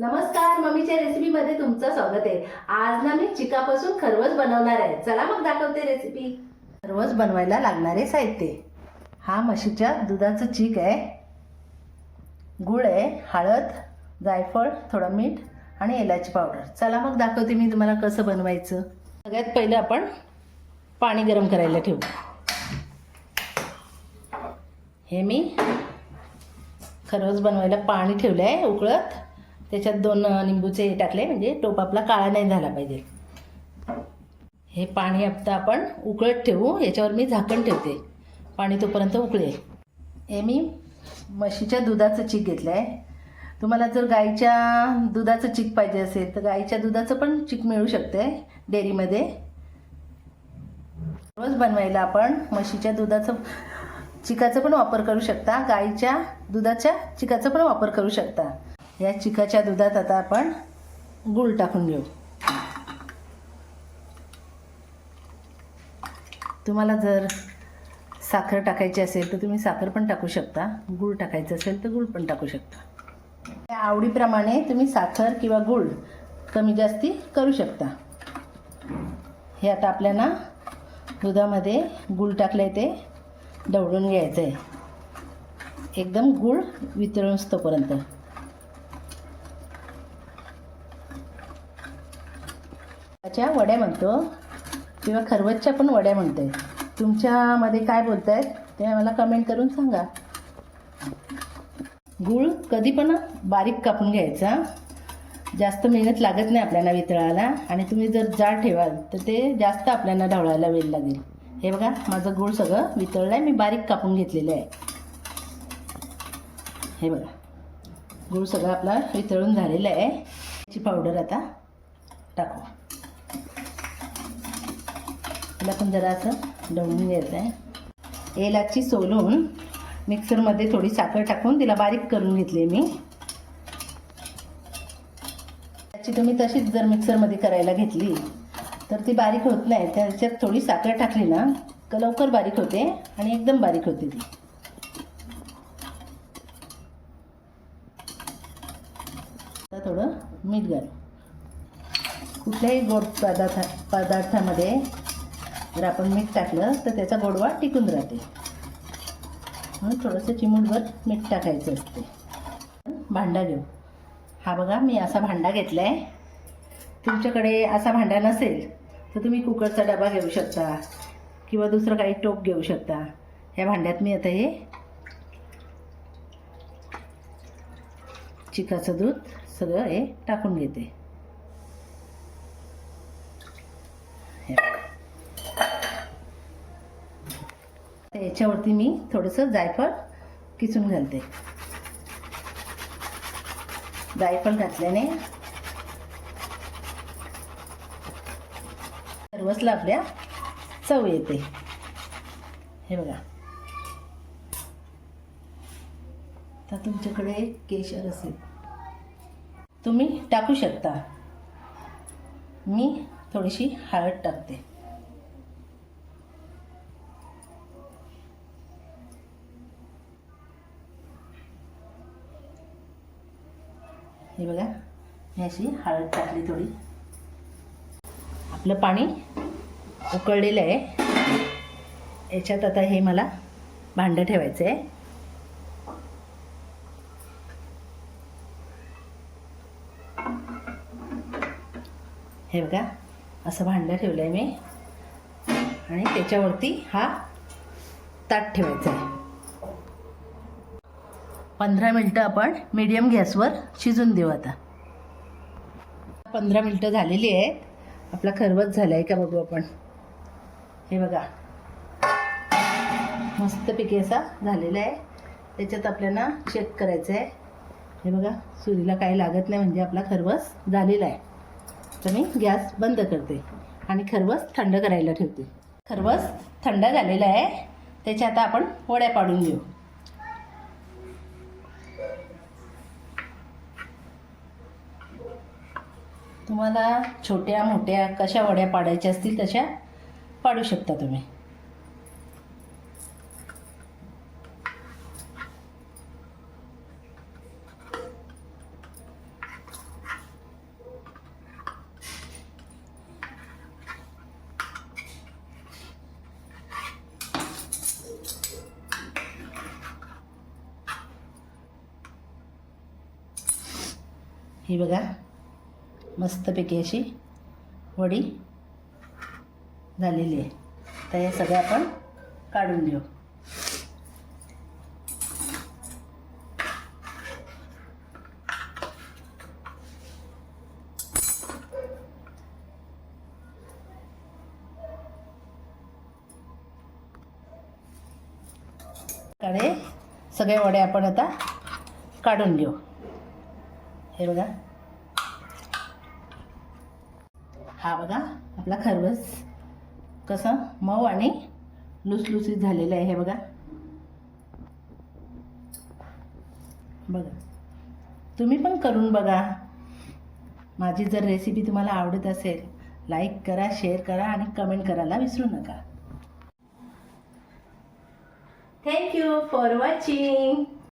नमस्कार मम्मीच्या रेसिपीमध्ये तुमचं स्वागत आहे. आज ना मी चिकापासून खरवस बनवणार आहे. चला मग दाखवते रेसिपी खरवस बनवायला लागणारे साहित्य. हा म्हशीच्या दुधाचं चीक आहे. गुळ आहे हळद जायफळ थोडं मीठ आणि इलायची पावडर. चला मग दाखवते मी तुम्हाला कसं बनवायचं. सगळ्यात पहिलं आपण पाणी गरम करायला ठेवू. हे मी खरवस बनवायला पाणी ठेवलं आहे उकळत. त्याच्यात दोन निंबूचे हे टाकले म्हणजे टोप आपला काळा नाही झाला पाहिजे. हे पाणी आता आपण उकळत ठेवू याच्यावर मी झाकण ठेवते. पाणी तोपर्यंत उकळे हे मी म्हशीच्या दुधाचं चीक घेतलं आहे तुम्हाला जर गाईच्या दुधाचं चीक पाहिजे असेल तर गाईच्या दुधाचं पण चीक मिळू शकते डेअरीमध्ये. रोज बनवायला आपण म्हशीच्या दुधाचं चिकाचा पण वापर करू शकता. गाईच्या दुधाच्या चिकाचा पण वापर करू शकता. या चिकाच्या दुधात आता आपण गूळ टाकून घेऊ. तुम्हाला जर साखर टाकायची असेल तर तुम्ही साखर पण टाकू शकता. गूळ टाकायचं असेल तर गूळ पण टाकू शकता. त्या आवडीप्रमाणे तुम्ही साखर किंवा गूळ कमी जास्ती करू शकता. हे आता आपल्याला दुधामध्ये गूळ टाकलं आहे ते ढवळून घ्यायचं आहे एकदम गूळ वितळून तोपर्यंत त्याच्या वड्या म्हणतो किंवा खरवसच्या पण वड्या म्हणते तुमच्यामध्ये काय बोलत आहेत ते मला कमेंट करून सांगा. गूळ कधी पण बारीक कापून घ्यायचा. जास्त मेहनत लागत नाही आपल्याला वितळायला आणि तुम्ही जर जाड ठेवाल तर ते जास्त आपल्याला ढवळायला वेळ लागेल. हे बघा माझं गूळ सगळं वितळलं आहे मी बारीक कापून घेतलेलं आहे. हे बघा गूळ सगळं आपला वितळून झालेलं आहे. याची पावडर आता टाकू याला पण जरा असं घ्यायचं आहे. एलाची सोलून मिक्सरमध्ये थोडी साखर टाकून तिला बारीक करून घेतली मी. त्याची तुम्ही तशीच जर मिक्सरमध्ये करायला घेतली तर ती बारीक होत नाही. त्याच्यात थोडी साखर टाकली ना का लवकर बारीक होते आणि एकदम बारीक होते ती. आता थोडं मीठ घाल. कुठल्याही गोड पदार्थ पदार्थामध्ये जर आपण मीठ टाकलं तर त्याचा गोडवा टिकून राहते. म्हणून थोडंसं चिमूटभर मीठ टाकायचं असते. भांडा घेऊ. हा बघा मी असा भांडा घेतला आहे तुमच्याकडे असा भांडा नसेल तर तुम्ही कुकरचा डबा घेऊ शकता किंवा दुसरं काही टोप घेऊ शकता. ह्या भांड्यात मी आता हे चिकाचं दूध सगळं हे टाकून घेते. आता याच्यावरती मी थोडंसं जायफळ किसून घालते. जायफळ घातल्याने सर्वसला आपल्या चव येते. हे बघा. तर तुमच्याकडे केशर असेल. तुम्ही टाकू शकता. मी थोडीशी हळद टाकते. हे बघा. मी अशी हळद टाकली थोडी. आपलं पाणी उकळलेलं आहे. याच्यात आता हे मला भांडं ठेवायचं आहे. हे बघा असं भांडं ठेवलं आहे मी. आणि त्याच्यावरती हा ताट ठेवायचा आहे. पंधरा मिनटं आपण मीडियम गॅसवर शिजून देऊ आता. पंधरा मिनटं झालेली आहेत. आपला खरवत झाला आहे का बघू आपण. हे बघा. मस्तपैकी असा झालेला आहे. त्याच्यात आपल्याला चेक करायचं आहे. हे बघा सुरीला काही लागत नाही म्हणजे आपला खरवस झालेला आहे. तर मी गॅस बंद करते आणि खरवस थंड करायला ठेवते. खरवस थंड झालेला आहे. त्याच्या आता आपण वड्या पाडून घेऊ तुम्हाला छोट्या मोठ्या कशा वड्या पाडायच्या असतील तशा पाडू शकता तुम्ही. हे बघा. मस्तपैकी अशी वडी झालेली आहे. तर हे सगळं आपण काढून घेऊ. कडे सगळे वडे आपण आता काढून घेऊ. हे बघा. हा बघा आपला खरवस कसं मऊ आणि लुसलुसीत झालेलं आहे हे बघा. बघा तुम्ही पण करून बघा. माझी जर रेसिपी तुम्हाला आवडत असेल लाईक करा शेअर करा आणि कमेंट करायला विसरू नका. Thank you for watching